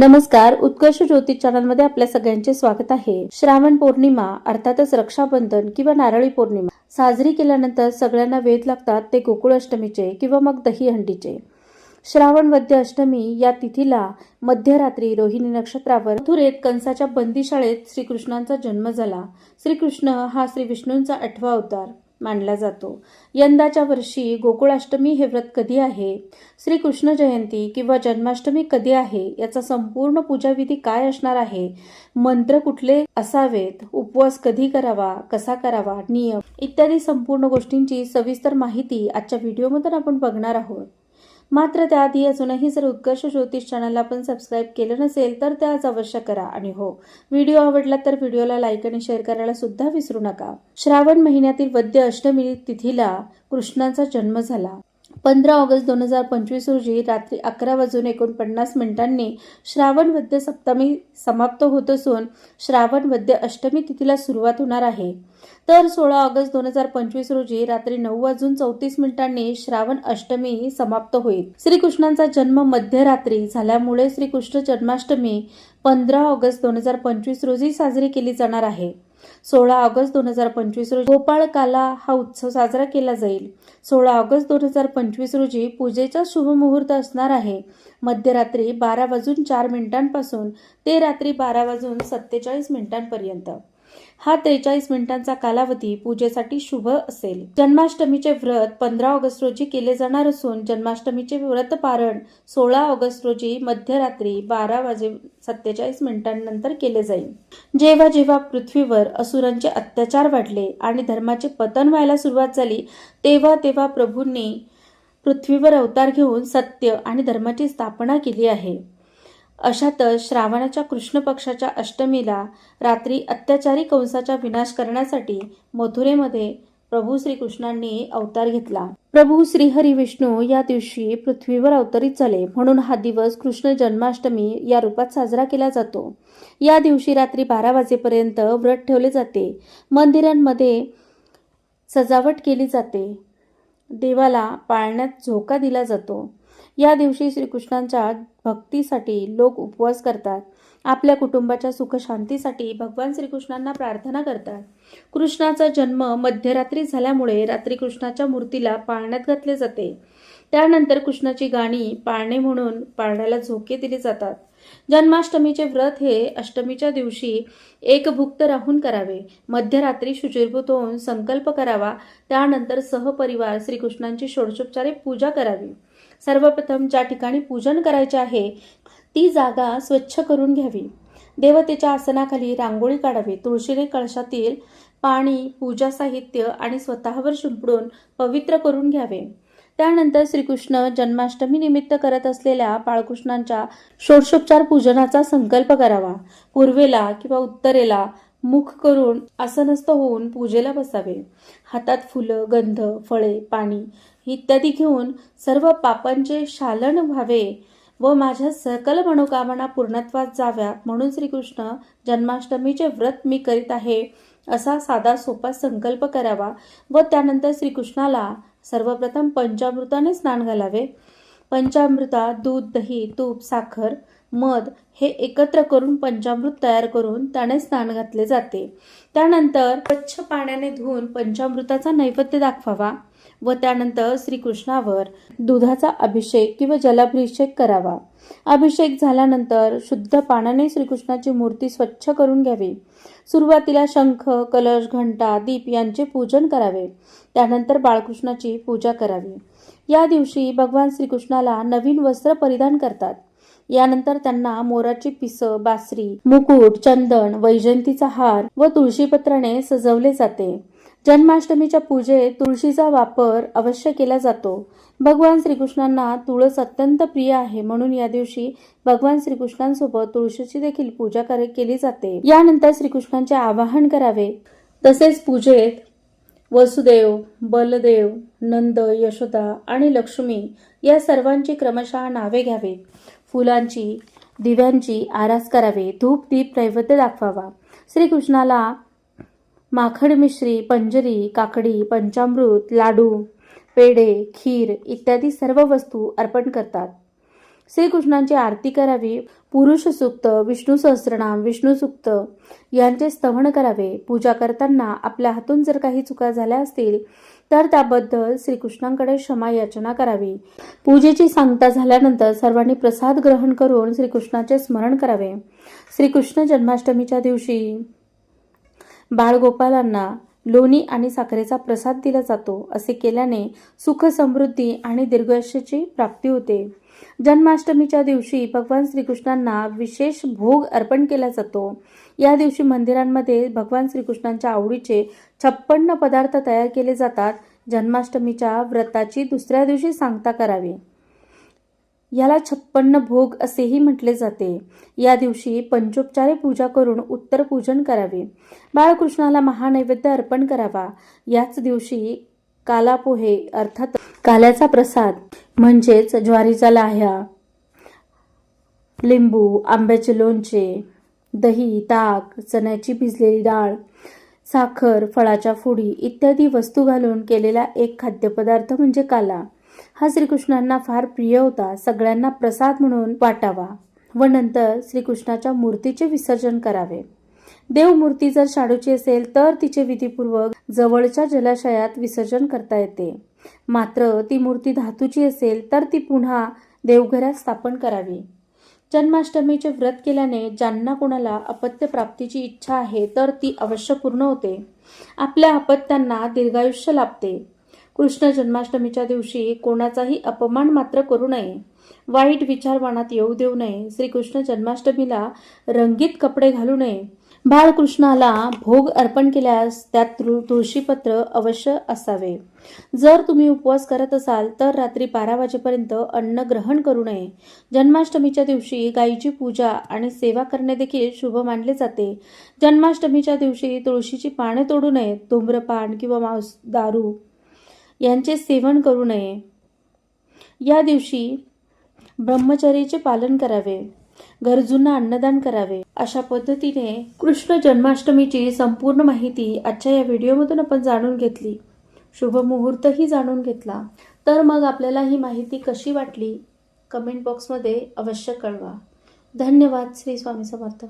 नमस्कार उत्कर्ष ज्योतिष चॅनलमध्ये आपल्या सगळ्यांचे स्वागत आहे. श्रावण पौर्णिमा अर्थातच रक्षाबंधन किंवा नारळी पौर्णिमा साजरी केल्यानंतर सगळ्यांना वेध लागतात ते गोकुळ अष्टमीचे किंवा मग दहीहंडीचे श्रावण वद्य अष्टमी या तिथीला मध्यरात्री रोहिणी नक्षत्रावर मथुरेत कंसाच्या बंदीशाळेत श्रीकृष्णांचा जन्म झाला. श्रीकृष्ण हा श्री विष्णूंचा आठवा अवतार. मानला जातो. यंदाच्या वर्षी गोकुळाष्टमी हे व्रत कधी आहे? श्रीकृष्ण जयंती किंवा जन्माष्टमी कधी आहे? याचा संपूर्ण पूजाविधी काय असणार आहे? मंत्र कुठले असावेत? उपवास कधी करावा? कसा करावा? नियम इत्यादी संपूर्ण गोष्टींची सविस्तर माहिती आजच्या व्हिडिओमधून आपण बघणार आहोत. मात्र त्याआधी अजूनही जर उत्कर्ष ज्योतिष चॅनलला आपण सबस्क्राईब केलं नसेल तर त्याच अवश्य करा. आणि हो व्हिडिओ आवडला तर व्हिडिओला लाईक आणि शेअर करायला सुद्धा विसरू नका. श्रावण महिन्यातील वद्य अष्टमी तिथीला कृष्णाचा जन्म झाला. पंधरा ऑगस्ट दोन हजार पंचवीस रोजी रात्री अकरा वाजून एकोणपन्नास मिनिटांनी श्रावण वद्य सप्तमी समाप्त होत असून श्रावण वद्य अष्टमी तिथीला सुरुवात होणार आहे. तर सोळा ऑगस्ट दोन हजार पंचवीस रोजी रात्री नऊ वाजून चौतीस मिनिटांनी श्रावण अष्टमी समाप्त होईल. श्रीकृष्णांचा जन्म मध्यरात्री झाल्यामुळे श्रीकृष्ण जन्माष्टमी पंधरा ऑगस्ट दोन हजार पंचवीस रोजी साजरी केली जाणार आहे. सोळा ऑगस्ट दोन हजार पंचवीस रोजी गोपाळ काला हा उत्सव साजरा केला जाईल. सोळा ऑगस्ट दोन हजार पंचवीस रोजी पूजेचा शुभमुहूर्त असणार आहे. मध्यरात्री बारा वाजून चार मिनिटांपासून ते रात्री बारा वाजून सत्तेचाळीस मिनिटांपर्यंत. हा त्रेचाळीस मिनिटांचा कालावधी पूजेसाठी शुभ असेल. जन्माष्टमीचे व्रत पंधरा ऑगस्ट रोजी केले जाणार असून जन्माष्टमीचे व्रत पारण सोळा ऑगस्ट रोजी मध्यरात्री बारा वाजे सत्तेचाळीस मिनिटांनंतर केले जाईल. जेव्हा जेव्हा पृथ्वीवर असुरांचे अत्याचार वाढले आणि धर्माचे पतन व्हायला सुरुवात झाली तेव्हा तेव्हा प्रभूंनी पृथ्वीवर अवतार घेऊन सत्य आणि धर्माची स्थापना केली आहे. अशातच श्रावणाच्या कृष्ण पक्षाच्या अष्टमीला रात्री अत्याचारी कंसाचा विनाश करण्यासाठी मथुरेमध्ये प्रभू श्रीकृष्णांनी अवतार घेतला. प्रभू श्रीहरी विष्णू या दिवशी पृथ्वीवर अवतरित झाले म्हणून हा दिवस कृष्ण जन्माष्टमी या रूपात साजरा केला जातो. या दिवशी रात्री बारा वाजेपर्यंत व्रत ठेवले जाते. मंदिरांमध्ये सजावट केली जाते. देवाला पाळण्यात झोका दिला जातो. या दिवशी श्रीकृष्णांच्या भक्तीसाठी लोक उपवास करतात. आपल्या कुटुंबाच्या सुखशांतीसाठी भगवान श्रीकृष्णांना प्रार्थना करतात. कृष्णाचा जन्म मध्यरात्री झाल्यामुळे रात्री कृष्णाच्या मूर्तीला पाळण्यात घातले जाते. त्यानंतर कृष्णाची गाणी पाळणे म्हणून पाळण्याला झोके दिले जातात. जन्माष्टमीचे व्रत हे अष्टमीच्या दिवशी एकभुक्त राहून करावे. मध्यरात्री शुचिर्भूत होऊन संकल्प करावा. त्यानंतर सहपरिवार श्रीकृष्णांची षोडशोपचारे पूजा करावी. सर्वप्रथम ज्या ठिकाणी पूजन करायचे आहे ती जागा स्वच्छ करून घ्यावी. देवतेच्या आसनाखाली रांगोळी काढावी. तुळशीने कळशातील पाणी पूजा साहित्य आणि स्वतःवर शिंपडून पवित्र करून घ्यावे. त्यानंतर श्रीकृष्ण जन्माष्टमी निमित्त करत असलेल्या बाळकृष्णांच्या षोडशोपचार पूजनाचा संकल्प करावा. पूर्वेला किंवा उत्तरेला मुख करून आसनस्थ होऊन पूजेला बसावे. हातात फुलं गंध फळे पाणी इत्यादी घेऊन सर्व पापांचे शालन व्हावे व माझ्या सकल मनोकामना पूर्णत्वात जाव्या म्हणून श्रीकृष्ण जन्माष्टमीचे व्रत मी करीत आहे असा साधा सोपा संकल्प करावा व त्यानंतर श्रीकृष्णाला सर्वप्रथम पंचामृताने स्नान घालावे. पंचामृता दूध दही तूप साखर मध हे एकत्र करून पंचामृत तयार करून त्याने स्नान घातले जाते. त्यानंतर स्वच्छ पाण्याने धुवून पंचामृताचा नैवेद्य दाखवावा. व त्यानंतर श्रीकृष्णावर दुधाचा अभिषेक किंवा जलाभिषेक करावा. अभिषेक झाल्यानंतर शुद्ध पाण्याने श्रीकृष्णाची मूर्ती स्वच्छ करून घ्यावी. सुरुवातीला शंख कलश घंटा दीप यांचे पूजन करावे. त्यानंतर बाळकृष्णाची पूजा करावी. या दिवशी भगवान श्रीकृष्णाला नवीन वस्त्र परिधान करतात. यानंतर त्यांना मोराची पिसं बासरी मुकुट चंदन वैजंतीचा हार व तुळशीपत्राने सजवले जाते. जन्माष्टमीच्या पूजेत तुळशीचा वापर अवश्य केला जातो. भगवान श्रीकृष्णांना तुळस अत्यंत प्रिय आहे. म्हणून या दिवशी भगवान श्रीकृष्णांसोबत तुळशीची देखील पूजा केली जाते. यानंतर श्रीकृष्णांचे आवाहन करावे. तसेच पूजेत वसुदेव बलदेव नंद यशोदा आणि लक्ष्मी या सर्वांची क्रमशः नावे घ्यावे फुलांची दिव्यांची आरास करावे. धूप दीप नैवेद्य दाखवावा. श्रीकृष्णाला माखड मिश्री पंजरी काकडी पंचामृत लाडू पेढे खीर इत्यादी सर्व वस्तू अर्पण करतात. श्रीकृष्णांची आरती करावी पुरुष सुक्त विष्णू सहस्रनाम विष्णू सुक्त यांचे स्तवण करावे. पूजा करताना आपल्या हातून जर काही चुका झाल्या असतील तर त्याबद्दल श्रीकृष्णांकडे क्षमा याचना करावी. पूजेची सांगता झाल्यानंतर सर्वांनी प्रसाद ग्रहण करून श्रीकृष्णाचे स्मरण करावे. श्रीकृष्ण जन्माष्टमीच्या दिवशी बाळगोपालांना लोणी आणि साखरेचा प्रसाद दिला जातो असे केल्याने सुख समृद्धी आणि दीर्घायुष्याची प्राप्ती होते. जन्माष्टमीच्या दिवशी भगवान श्रीकृष्णांना विशेष भोग अर्पण केला जातो. या दिवशी मंदिरांमध्ये भगवान श्रीकृष्णांच्या आवडीचे छप्पन्न पदार्थ तयार केले जातात. जन्माष्टमीच्या व्रताची दुसऱ्या दिवशी सांगता करावी. याला छप्पन्न भोग असेही म्हटले जाते. या दिवशी पंचोपचारे पूजा करून उत्तर पूजन करावे. बाळकृष्णाला महानैवेद्य अर्पण करावा. याच दिवशी कालापोहे अर्थात काल्याचा प्रसाद म्हणजेच ज्वारीचा लाह्या लिंबू आंब्याचे लोणचे दही ताक चण्याची भिजलेली डाळ साखर फळाच्या फोडी इत्यादी वस्तू घालून केलेला एक खाद्यपदार्थ म्हणजे काला. हा श्रीकृष्णांना फार प्रिय होता. सगळ्यांना प्रसाद म्हणून वाटावा व नंतर श्रीकृष्णाच्या मूर्तीचे विसर्जन करावे. देवमूर्ती जर शाडूची असेल तर तिचे विधीपूर्वक जवळच्या जलाशयात विसर्जन करता येते. मात्र ती मूर्ती धातूची असेल तर ती पुन्हा देवघरात स्थापन करावी. जन्माष्टमीचे व्रत केल्याने ज्यांना कोणाला अपत्य प्राप्तीची इच्छा आहे तर ती अवश्य पूर्ण होते. आपल्या अपत्यांना दीर्घायुष्य लाभते. कृष्ण जन्माष्टमीच्या दिवशी कोणाचाही अपमान मात्र करू नये. वाईट विचार मनात येऊ देऊ नये. श्रीकृष्ण जन्माष्टमीला रंगीत कपडे घालू नये. बाळकृष्णाला भोग अर्पण केल्यास त्यात तुळशीपत्र अवश्य असावे. जर तुम्ही उपवास करत असाल तर रात्री बारा वाजेपर्यंत अन्न ग्रहण करू नये. जन्माष्टमीच्या दिवशी गायीची पूजा आणि सेवा करणे देखील शुभ मानले जाते. जन्माष्टमीच्या दिवशी तुळशीची पाने तोडू नये. धूम्रपान किंवा मांस दारू यांचे सेवन करू नये. या दिवशी ब्रह्मचर्याचे पालन करावे. गरजूंना अन्नदान करावे. अशा पद्धतीने कृष्ण जन्माष्टमीची संपूर्ण माहिती आजच्या या व्हिडिओमधून आपण जाणून घेतली. शुभ मुहूर्तही जाणून घेतला. तर मग आपल्याला ही माहिती कशी वाटली? कमेंट बॉक्समध्ये अवश्य कळवा. धन्यवाद. श्री स्वामी समर्थ.